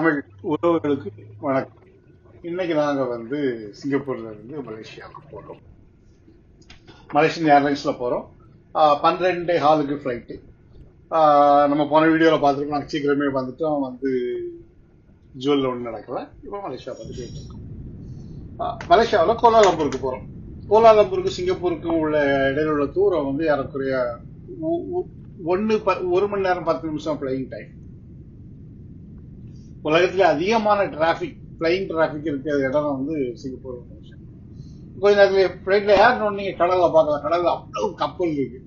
தமிழ் உறவுகளுக்கு வணக்கம். இன்னைக்கு நாங்க வந்து சிங்கப்பூர்ல இருந்து மலேசியாவுக்கு போறோம். மலேசியன் ஏர்லைன்ஸ்ல போறோம். பன்னிரெண்டு ஹாலுக்கு ஃப்ளைட்டு நம்ம போன வீடியோவில் பார்த்துருக்கோம். நாங்கள் சீக்கிரமே வந்துட்டோம். வந்து ஜூலில் ஒன்று நடக்கல. இப்போ மலேசியா பார்த்து போயிட்டு இருக்கோம். மலேசியாவில் கோலாலம்பூருக்கு போறோம். கோலாலம்பூருக்கு சிங்கப்பூருக்கும் உள்ள இடையில உள்ள தூரம் வந்து ஏறக்குறைய ஒன்று ஒரு மணி நேரம் பத்து நிமிஷம் ஃப்ளைங் டைம் உலகத்துல அதிகமான டிராபிக் பிளைன் டிராபிக் இருக்கிற இடம் வந்து சிங்கப்பூர் கொஞ்ச நேரத்துல பிளைட்ல ஏறணும் நீங்க கடலை பார்க்கலாம் கடல்ல அவ்வளவு கப்பல் இருக்கு.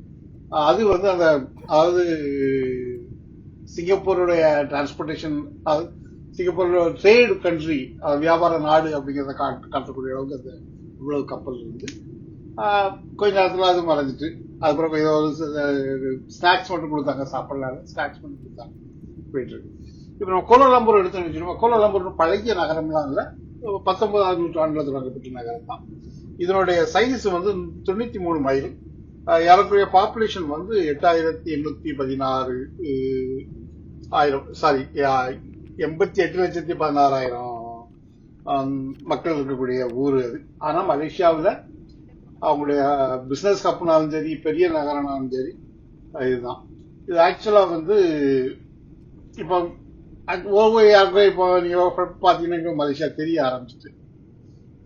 அது வந்து அந்த அதாவது சிங்கப்பூருடைய டிரான்ஸ்போர்ட்டேஷன் சிங்கப்பூரோட ட்ரேட் கண்ட்ரி வியாபார நாடு அப்படிங்கிறத காட்டக்கூடிய அளவுக்கு அந்த இவ்வளவு கப்பல் இருந்து. கொஞ்ச நேரத்தில் அது மறைஞ்சிட்டு அதுக்கப்புறம் ஏதோ ஸ்நாக்ஸ் மட்டும் கொடுத்தாங்க சாப்பிடலாம் ஸ்நாக்ஸ் மட்டும் கொடுத்தாங்க போயிட்டு இருக்கு. இப்ப நம்ம கோலாலம்பூர் எடுத்து வச்சுக்கோங்க. கோலாலம்பூர் பழகிய நகரம்லாம் இல்ல. பத்தொன்பதாம் நூற்றாண்டுல தொடங்கப்பட்ட நகரம் தான் இதனுடைய சைஸ் வந்து தொண்ணூத்தி மூணு மைல் ஏறக்குறைய பாப்புலேஷன் வந்து எட்டாயிரத்தி எண்ணூத்தி பதினாறு ஆயிரம். சாரி எண்பத்தி எட்டு லட்சத்தி பதினாறாயிரம் மக்கள் இருக்கக்கூடிய ஊர் அது. ஆனா மலேசியாவில் அவங்களுடைய பிஸ்னஸ் கப்புனாலும் சரி பெரிய நகரம்னாலும் சரி இதுதான். இது ஆக்சுவலா வந்து இப்போ ஒவ்வொரு யாருக்கும் இப்போ நீங்க பாத்தீங்கன்னா எனக்கு மலேசியா தெரிய ஆரம்பிச்சிட்டு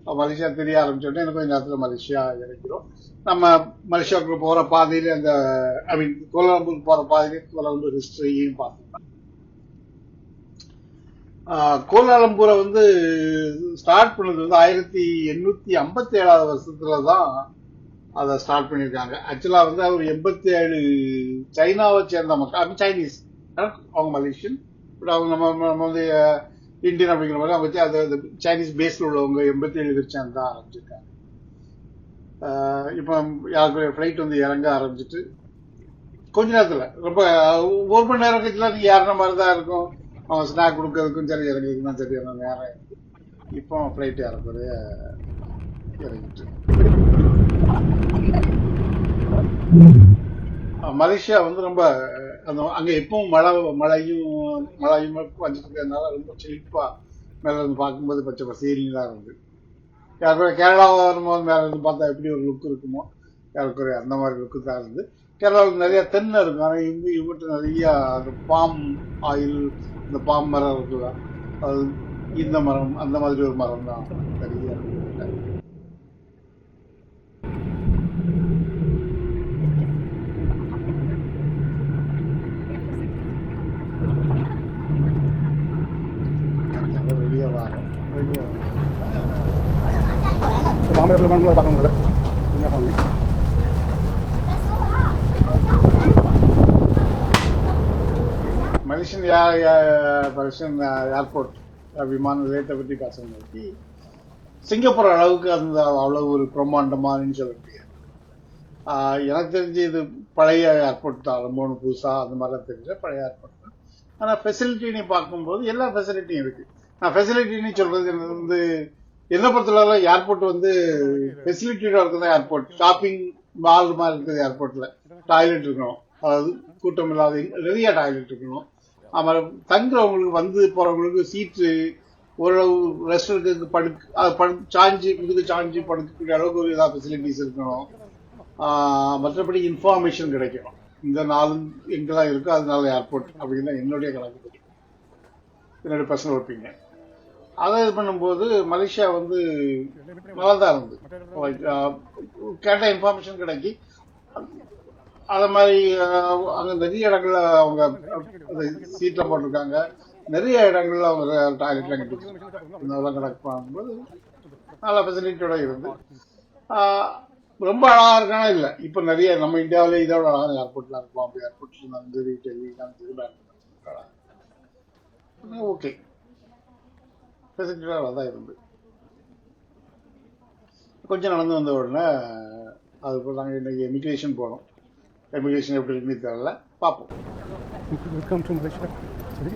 மலேசியா தெரிய ஆரம்பிச்சோடனே எனக்கு கொஞ்ச நேரத்துல மலேசியா இறக்கிறோம் நம்ம மலேசியாவுக்கு போற பாதையில அந்த ஐ மீன் கோலாலம்பூர் போற பாதையில கோலாலம்பூர் ஹிஸ்டரியும் பார்த்துக்கலாம். ஆஹ் கோலாலம்பூரை வந்து ஸ்டார்ட் பண்ணது வந்து ஆயிரத்தி எண்ணூத்தி ஐம்பத்தி ஏழாவது வருஷத்துல தான் அதை ஸ்டார்ட் பண்ணியிருக்காங்க. ஆக்சுவலா வந்து அவர் எண்பத்தி ஏழு சைனாவை சேர்ந்த மக்கள் சைனீஸ் அவங்க மலேசியன். அவங்க நம்ம நம்ம வந்து இந்தியன் அப்படிங்கிற மாதிரி அவங்க அது அந்த சைனீஸ் பேஸில் உள்ளவங்க எண்பத்தி ஏழு பேர் சேர்ந்து தான் ஆரம்பிச்சிருக்காங்க. இப்போ யாருக்கு ஃப்ளைட் வந்து இறங்க ஆரம்பிச்சிட்டு கொஞ்ச நேரத்தில் ரொம்ப ஒரு மணி நேரம் கழிச்சுலாம் நீங்கள் ஏறின மாதிரி தான் இருக்கும். அவன் ஸ்நாக் கொடுக்கறதுக்கும் சரி இறங்குறதுக்கும் தான் இறங்க நேரம் இப்போ ஃப்ளைட் இறப்பது இறங்கிட்டு மலேசியா வந்து ரொம்ப அந்த அங்க எப்பவும் மழை மழையும் மழையும் வந்துருக்கிறதுனால ரொம்ப செழிப்பா மேல இருந்து பார்க்கும்போது பச்சை பசேலின்னு தான் இருந்து யாருக்குறைய கேரளா வரும்போது மேல இருந்து பார்த்தா எப்படி ஒரு லுக் இருக்குமோ யாருக்குறைய அந்த மாதிரி லுக்கு தான் இருந்து. கேரளாவில் நிறைய தென்னை இருக்கும் ஆனால் இங்கே இவங்ககிட்ட நிறைய அந்த பாம் ஆயில் இந்த பாம் மரம் இருக்குல்ல அது இந்த மரம் அந்த மாதிரி ஒரு மரம் தான். நிறைய இருக்கு வெளியே வரோம் வெளியே மாமல்லபுரம் மண்களை பார்க்க முடியல. என்ன பண்ணி மலேசியன் ஏர் மலேசியன் ஏர்போர்ட் விமான நிலையத்தை பற்றி பேசும்போது சிங்கப்பூர் அளவுக்கு அந்த அவ்வளவு ஒரு பிரம்மாண்டமானு சொல்ல முடியாது. எனக்கு தெரிஞ்சு இது பழைய ஏர்போர்ட் தான். ரொம்ப புதுசாக புதுசா அந்த மாதிரிலாம் தெரிஞ்ச பழைய ஏர்போர்ட் தான். ஆனால் ஃபெசிலிட்டின்னு பார்க்கும்போது எல்லா ஃபெசிலிட்டியும் இருக்குது நான் ஃபெசிலிட்டின்னு சொல்கிறது எனக்கு வந்து என்ன பொறுத்தளவுல ஏர்போர்ட் வந்து ஃபெசிலிட்டியோட இருக்கிற ஏர்போர்ட் ஷாப்பிங் மால் மாதிரி இருக்குது ஏர்போர்ட்ல டாய்லெட் இருக்கணும். அதாவது கூட்டம் இல்லாத நிறைய டாய்லெட் இருக்கணும். அப்புறம் தங்குறவங்களுக்கு வந்து போறவங்களுக்கு சீட்டு ஓரளவு ரெஸ்ட் இருக்கிறதுக்கு படுக்கு படு சாஞ்சி முதுகு சாஞ்சி படுக்கக்கூடிய அளவுக்கு ஒரு ஏதாவது ஃபெசிலிட்டிஸ் இருக்கணும். மற்றபடி இன்ஃபார்மேஷன் கிடைக்கும். இந்த நாலு எங்கெல்லாம் இருக்கோ அதனால ஏர்போர்ட் அப்படின்னு தான் என்னுடைய கணக்கு. என்னுடைய பர்சனல் ஒப்பீனியன் அதை இது பண்ணும்போது மலேசியா வந்து நல்லா தான் இருந்து கேட்ட இன்ஃபார்மேஷன் கிடைக்கி அதை மாதிரி அங்கே நிறைய இடங்கள்ல அவங்க சீட்டில் போட்டிருக்காங்க. நிறைய இடங்கள்ல அவங்க டாய்லெட்லாம் கட்டி இதெல்லாம் கணக்கு பண்ணும்போது நல்ல ஃபெசிலிட்டியோட இருந்து. ரொம்ப அழகாக இருக்கானா? இல்லை. இப்போ நிறைய நம்ம இந்தியாவிலே இதோட அழகான ஏர்போர்ட்லாம் இருக்கும். அப்படி ஏர்போர்ட் இருந்தாலும் சரி டெல்லி ஓகே ஃபெசிலிட்டியோட தான் இருந்து கொஞ்சம் நடந்து வந்த உடனே அதுக்கு நாங்கள் இன்னைக்கு எமிக்ரேஷன் போனோம். எமிக்ரேஷன் எப்படி இருக்குன்னு தெரியல. பார்ப்போம். வெல்கம் டு மலேசியா சரி.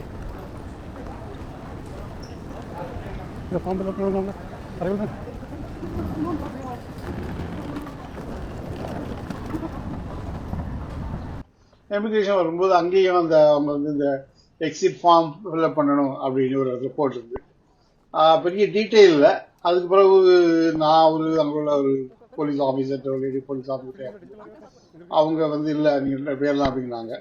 இந்த பாம்பில் போடுவாங்க அறிவு எமிக்ரேஷன் வரும்போது அங்கேயும் அந்த அவங்க வந்து இந்த எக்ஸிட் ஃபார்ம் ஃபில்அப் பண்ணணும் அப்படின்னு ஒரு ரிப்போர்ட் இருக்கு பெரிய டீட்டெயில் இல்லை. அதுக்கு பிறகு நான் ஒரு அங்கே உள்ள ஒரு police officer lady police officer அவங்க வந்து இல்லை நீங்கள் பேர்லாம் அப்படின்னாங்க.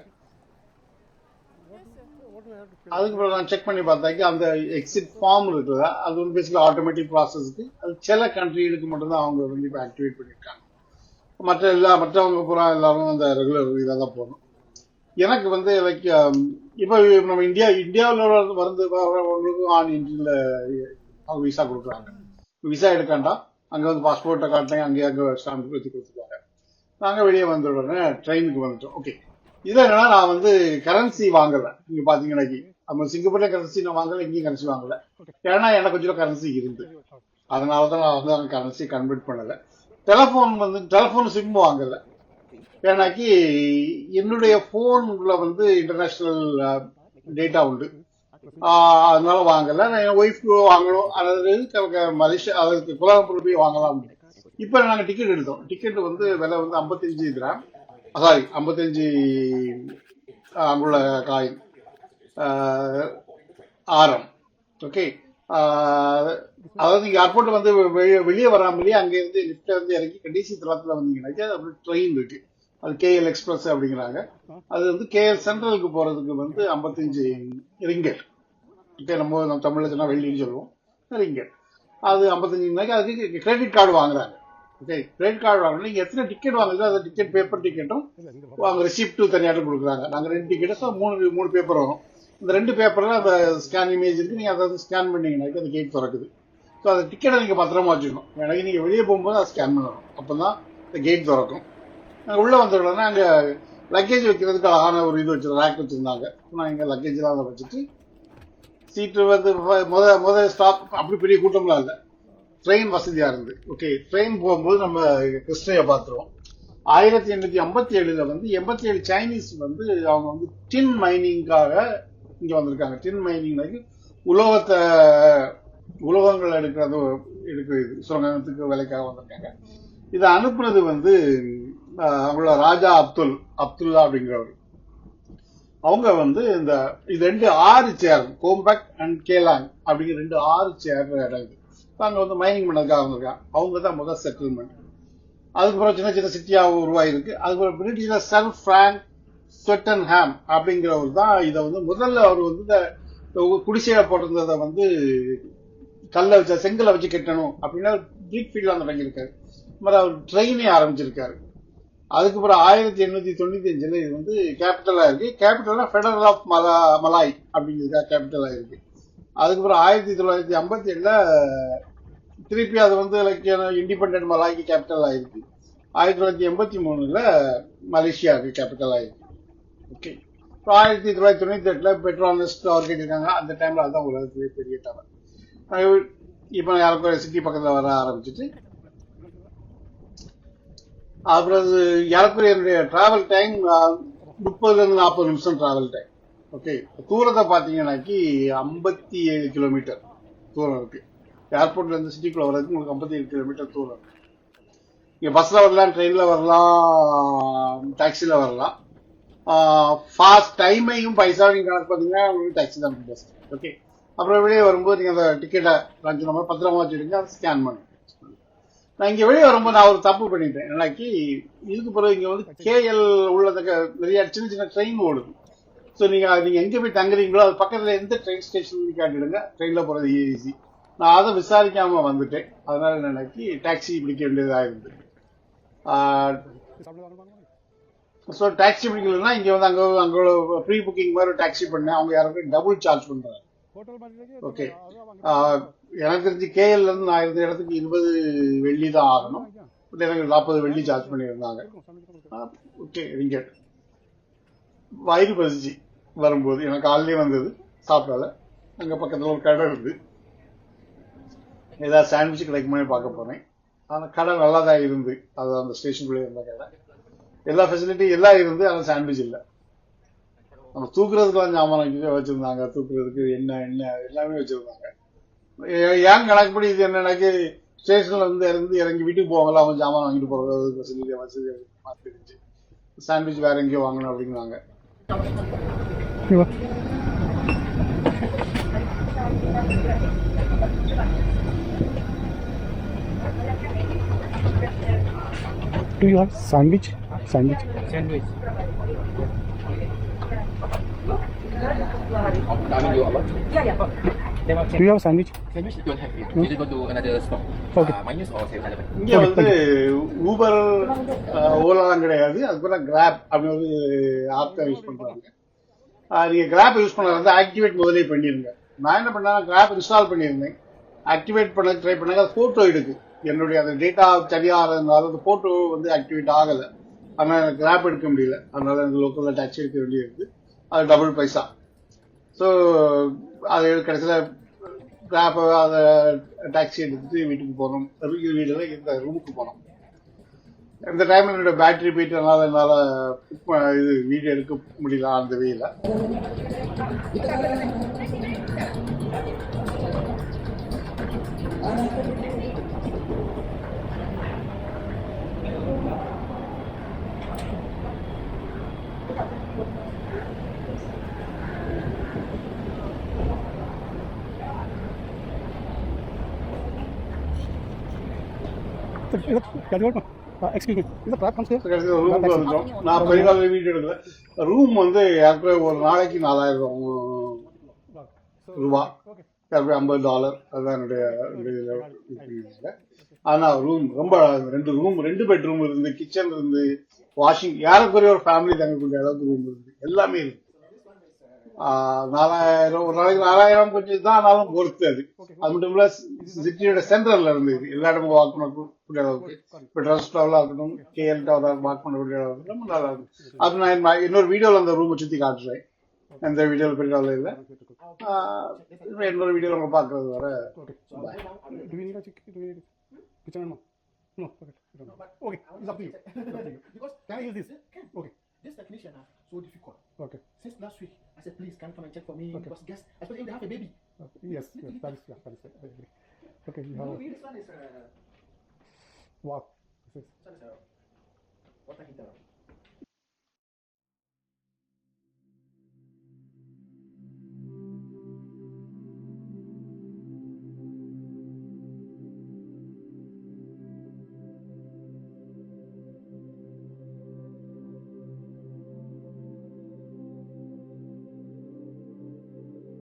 அதுக்கு பிறகு நான் செக் பண்ணி பார்த்தாக்கி அந்த எக்ஸிட் ஃபார்ம் இருக்குதா அது வந்து பேசிக்கலி ஆட்டோமேட்டிக் ப்ராசஸ்க்கு அது சில கண்ட்ரிகளுக்கு மட்டும்தான் அவங்க வந்து இப்போ ஆக்டிவேட் பண்ணியிருக்காங்க மற்ற எல்லா மற்றவங்க பூரா எல்லாரும் அந்த ரெகுலர் இதாக தான் போகணும். எனக்கு வந்து லைக் um, இப்போ நம்ம இந்தியா இந்தியாவில் வந்து வரவங்களுக்கும் ஆன் இன்ஜினில் அவங்க விசா கொடுக்குறாங்க. விசா எடுக்காண்டா அங்கே வந்து பாஸ்போர்ட்டை காட்டினேன் அங்கேயே அங்கே ஸ்டாம்ப் வச்சு கொடுத்துருவாங்க. நாங்கள் வெளியே வந்த உடனே ட்ரெயினுக்கு வந்துட்டோம். ஓகே இதில் என்னன்னா நான் வந்து கரன்சி வாங்கலை. நீங்கள் பார்த்தீங்கன்னா நம்ம சிங்கப்பூர்ல கரன்சி நான் வாங்கலை இங்கேயும் கரன்சி வாங்கலை. ஏன்னா எனக்கு கொஞ்சம் கரன்சி இருந்து. அதனால தான் நான் வந்து கரன்சி கன்வெர்ட் பண்ணலை. டெலஃபோன் வந்து டெலஃபோன் சிம் வாங்கலை. ஏன்னாக்கி என்னுடைய போன்ல வந்து இன்டர்நேஷ்னல் டேட்டா உண்டு. அதனால வாங்கல. நான் என் ஒய்ஃப்க்கு வாங்கணும். அதாவது க- மலேசியா அதுக்கு குலாலம்பூர் போய் வாங்கலாம் இப்போ நாங்கள் டிக்கெட் எடுத்தோம். டிக்கெட் வந்து விலை வந்து ஐம்பத்தஞ்சு கிராம். சாரி ஐம்பத்தஞ்சு அங்குள்ள காயின் ஆரம். ஓகே அதாவது நீங்க ஏர்போர்ட் வந்து வெளியே வெளியே வராமலேயே அங்கேருந்து லிப்ட்ல இருந்து இறங்கி கடைசி தளத்துல வந்தீங்கன்னாக்கா அப்படி ட்ரெயின் இருக்கு. அது கேஎல் எக்ஸ்பிரஸ் அப்படிங்கிறாங்க. அது வந்து கேஎல் சென்ட்ரலுக்கு போறதுக்கு வந்து ஐம்பத்தஞ்சு ரிங்கெட் ஓகே நம்ம நம்ம தமிழ்ல சொன்னா வெள்ளின்னு சொல்லுவோம். ரிங்கெட் அது ஐம்பத்தஞ்சு அதுக்கு கிரெடிட் கார்டு வாங்குறாங்க. ஓகே கிரெடிட் கார்டு வாங்கணும் நீங்க எத்தனை டிக்கெட் வாங்குறதோ அந்த டிக்கெட் பேப்பர் டிக்கெட்டும் அவங்க ரிசிப்ட் தனியாக கொடுக்குறாங்க. நாங்க ரெண்டு டிக்கெட்டும் மூணு மூணு பேப்பர் வரும் இந்த ரெண்டு பேப்பர்ல அந்த ஸ்கேன் இமேஜ் இருக்கு. நீங்க அதை வந்து ஸ்கேன் பண்ணீங்கன்னாக்கா அந்த கேட் திறக்குது. ஸோ அந்த டிக்கெட்டை நீங்க பத்திரமா வச்சுக்கணும். எனக்கு நீங்க வெளியே போகும்போது அதை ஸ்கேன் பண்ணணும். அப்பதான் இந்த கேட் திறக்கும். நாங்கள் உள்ளே வந்த அங்கே லக்கேஜ் வைக்கிறதுக்கு அழகான ஒரு இது வச்சு ரேக் வச்சுருந்தாங்க. நான் இங்கே லக்கேஜ்லாம் அதை வச்சுட்டு சீட்டு வந்து முத முத ஸ்டாப் அப்படி பெரிய கூட்டம்லாம் இல்லை. ட்ரெயின் வசதியாக இருந்து ஓகே ட்ரெயின் போகும்போது நம்ம கிருஷ்ணய பார்த்துருவோம். ஆயிரத்தி எண்ணூற்றி ஐம்பத்தி ஏழில் வந்து எண்பத்தி ஏழு சைனீஸ் வந்து அவங்க வந்து டின் மைனிங்காக இங்கே வந்திருக்காங்க. டின் மைனிங் உலோகத்தை உலோகங்கள் எடுக்கிறது எடுக்கிறது சுரங்கத்துக்கு வேலைக்காக வந்திருக்காங்க. இதை அனுப்புனது வந்து அவங்களோட ராஜா அப்துல் அப்துல்லா அப்படிங்கிறவர். அவங்க வந்து இந்த இது ரெண்டு ஆறு சேர் கோம்பேக் அண்ட் கேலாங் அப்படிங்கிற ரெண்டு ஆறு சேர் இடம் இது. அங்க வந்து மைனிங் பண்ணதுக்காக வந்திருக்காங்க. அவங்க தான் முதல் செட்டில்மெண்ட் அதுக்கப்புறம் சின்ன சின்ன சிட்டியாக உருவாயிருக்கு. அதுக்கப்புறம் பிரிட்டிஷ்ல சர் பிராங்க் ஸ்வெட்டன் ஹேம் அப்படிங்கிறவர் தான் இதை வந்து முதல்ல அவர் வந்து இந்த குடிசையில போட்டிருந்ததை வந்து கல்லை வச்ச செங்கலை வச்சு கட்டணும் அப்படின்னா பிரிக் ஃபீல்ட்ல தொடங்கியிருக்காரு மாதிரி அவர் ட்ரெயினே ஆரம்பிச்சிருக்காரு. அதுக்கப்புறம் ஆயிரத்தி எண்ணூத்தி தொண்ணூத்தி அஞ்சுல இது வந்து கேபிட்டலா இருக்கு. கேபிட்டல்னா ஃபெடரல் ஆஃப் மலா மலாய் அப்படிங்கிறதுக்காக கேபிட்டலா இருக்கு. அதுக்கப்புறம் ஆயிரத்தி தொள்ளாயிரத்தி ஐம்பத்தி ஏழுல திருப்பி அது வந்து லைக் இண்டிபெண்ட் மலாய்க்கு கேபிட்டல் ஆயிருக்கு ஆயிரத்தி தொள்ளாயிரத்தி எண்பத்தி மூணுல மலேசியாவுக்கு கேபிட்டல் ஆயிருக்கு ஓகே இப்போ ஆயிரத்தி தொள்ளாயிரத்தி தொண்ணூத்தி எட்டுல பெட்ரோனஸ் அவர் கேட்டிருக்காங்க அந்த டைம்ல அதுதான் உலகத்திலே பெரிய டவர் இப்போ யாருக்கும் சிட்டி பக்கத்தில் வர ஆரம்பிச்சிட்டு அப்புறம் அது ஏறக்குறைய என்னுடைய டிராவல் டைம் முப்பதுலேருந்து நாற்பது நிமிஷம் டிராவல் டைம் ஓகே தூரத்தை பார்த்தீங்கன்னாக்கி ஐம்பத்தி ஏழு கிலோமீட்டர் தூரம் இருக்கு. ஏர்போர்ட்ல இருந்து சிட்டிக்குள்ள வர்றதுக்கு உங்களுக்கு ஐம்பத்தி ஏழு கிலோமீட்டர் தூரம் இருக்கு. இங்கே பஸ்ஸில் வரலாம் ட்ரெயினில் வரலாம் டாக்ஸியில் வரலாம். ஃபாஸ்ட் டைமையும் பைசாவையும் கணக்கு பார்த்தீங்கன்னா உங்களுக்கு டாக்ஸி தான் பெஸ்ட் ஓகே அப்புறம் வெளியே வரும்போது நீங்கள் அந்த டிக்கெட்டை லஞ்சு நம்ம பத்திரமா வச்சுடுங்க அதை ஸ்கேன் பண்ணுங்க நான் இங்க வெளியே வரும்போது நான் ஒரு தப்பு பண்ணிட்டேன். என்னக்கி இதுக்கு பிறகு இங்க வந்து கேஎல் உள்ளதுக்கு நிறைய சின்ன சின்ன ட்ரெயின் ஓடுது. ஸோ நீங்க நீங்க எங்க போய் தங்குறீங்களோ அது பக்கத்துல எந்த ட்ரெயின் ஸ்டேஷன் காட்டிடுங்க. ட்ரெயின்ல போறது ஈஸி நான் அதை விசாரிக்காம வந்துட்டேன். அதனால எனக்கு டாக்ஸி பிடிக்க வேண்டியதாக இருந்தது ஸோ டாக்ஸி பிடிக்கலன்னா இங்க வந்து அங்க அங்க ப்ரீ புக்கிங் மாதிரி டாக்ஸி பண்ணேன். அவங்க யாருக்கும் டபுள் சார்ஜ் பண்றாங்க. ஓகே எனக்கு தெரிஞ்சு கேஎல் இருந்து நான் இருந்த இடத்துக்கு இருபது வெள்ளி தான் ஆகணும். பட் எனக்கு நாற்பது வெள்ளி சார்ஜ் பண்ணியிருந்தாங்க. ஓகே ரிங்கெட் வயிறு பசிச்சு வரும்போது எனக்கு காலையிலே வந்தது சாப்பிடல. அங்க பக்கத்துல ஒரு கடை இருந்து ஏதாவது சாண்ட்விச் கிடைக்குமான்னு பார்க்க போனேன் அந்த கடை நல்லா தான் இருந்து. அது அந்த ஸ்டேஷனுக்குள்ளே இருந்த கடை. எல்லா ஃபெசிலிட்டி எல்லாம் இருந்து ஆனால் சாண்ட்விச் இல்லை. நம்ம தூக்குறதுக்குலாம் ஜாமான் வச்சுருந்தாங்க. தூக்குறதுக்கு என்ன என்ன எல்லாமே வச்சிருந்தாங்க. ஏன் கணக்குப்படி இது என்னன்னாக்கு ஸ்டேஷன்ல இருந்து இறந்து இறங்கி வீட்டுக்கு போவாங்களா அவங்க ஜாமான் வாங்கிட்டு போறது வசதி வசதி மாத்திருந்துச்சு சாண்ட்விச் வேற எங்கேயோ வாங்கணும் அப்படிங்கிறாங்க sandwich sandwich sandwich I mean, you apa? Yeah, yeah. Do you have sandwich? sandwich? Don't have. You just go to another store. Okay. Uh, minus or seven eleven. இங்க வந்து ஊபர் ஓலாலாம் கிடையாது அது போல கிராப் அப்படின்னு வந்து ஆப் யூஸ் பண்றாங்க நீங்க graph use பண்ண வந்து ஆக்டிவேட் முதலே பண்ணிருங்க நான் என்ன பண்ணேன் கிராப் இன்ஸ்டால் பண்ணியிருந்தேன் ஆக்டிவேட் பண்ண ட்ரை பண்ணாங்க போட்டோ எடுக்கு என்னுடைய அந்த டேட்டா சரியா இருந்ததால அந்த போட்டோ வந்து ஆக்டிவேட் ஆகல அதனால எனக்கு கிராப் எடுக்க முடியல அதனால எனக்கு லோக்கல்ல டாக்ஸி எடுக்க வேண்டியிருக்கு அது டபுள் பைசா ஸோ அது கடைசியில் கிராப் அதை டாக்ஸி எடுத்துட்டு வீட்டுக்கு போனோம். வீட்டில் இந்த ரூமுக்கு போனோம். இந்த டைமில் என்னோட பேட்டரி போயிட்டு என்னால் இது வீடியோ எடுக்க முடியல அந்த வெயில Uh, excuse me. Is the trap comes here? கடைசியில் ரூமுக்கு வந்துட்டோம் நான் பெரிய வீடியோ எடுக்கல ரூம் வந்து ஏற்கனவே ஒரு நாளைக்கு நாலாயிரம் ரூபா ஏற்கனவே ஐம்பது டாலர் அதுதான் என்னுடைய என்னுடைய ஆனா ரூம் ரொம்ப. ரெண்டு ரூம் ரெண்டு பெட்ரூம் இருந்து கிச்சன் இருந்து வாஷிங் ஏறக்குறைய ஒரு ஃபேமிலி தங்கக்கூடிய அளவுக்கு ரூம் இருந்து எல்லாமே இருக்கு நாலாயிரம் ஒரு நாளைக்கு நாலாயிரம் கொஞ்சம் தான் ஆனாலும் பொறுத்து அது. அது மட்டும் இல்ல சிட்டியோட சென்டர்ல இருந்து எல்லா இடமும் வாக் பண்ணக்கூடிய அளவுக்கு. இப்போ ட்ரெஸ் டவலாக இருக்கட்டும் கேஎல் டவர் வாக் பண்ணக்கூடிய அளவுக்கு ரொம்ப நல்லா இருக்கும் அது நான் இன்ன- இன்னொரு வீடியோல அந்த ரூமை சுத்தி காட்டுறேன். எந்த வீடியோவில் பெரிய அளவில் இல்லை. இன்னொரு வீடியோவில் நம்ம பார்க்கறது வர. Okay. so difficult. Okay. Since last week, I said, please, can you come and check for me? Okay. Because guests, especially if they have a baby. Uh, yes, yes, that is, yeah, that is, I. Okay, you have. No, this one is. Uh, what? This is. This one is a water heater.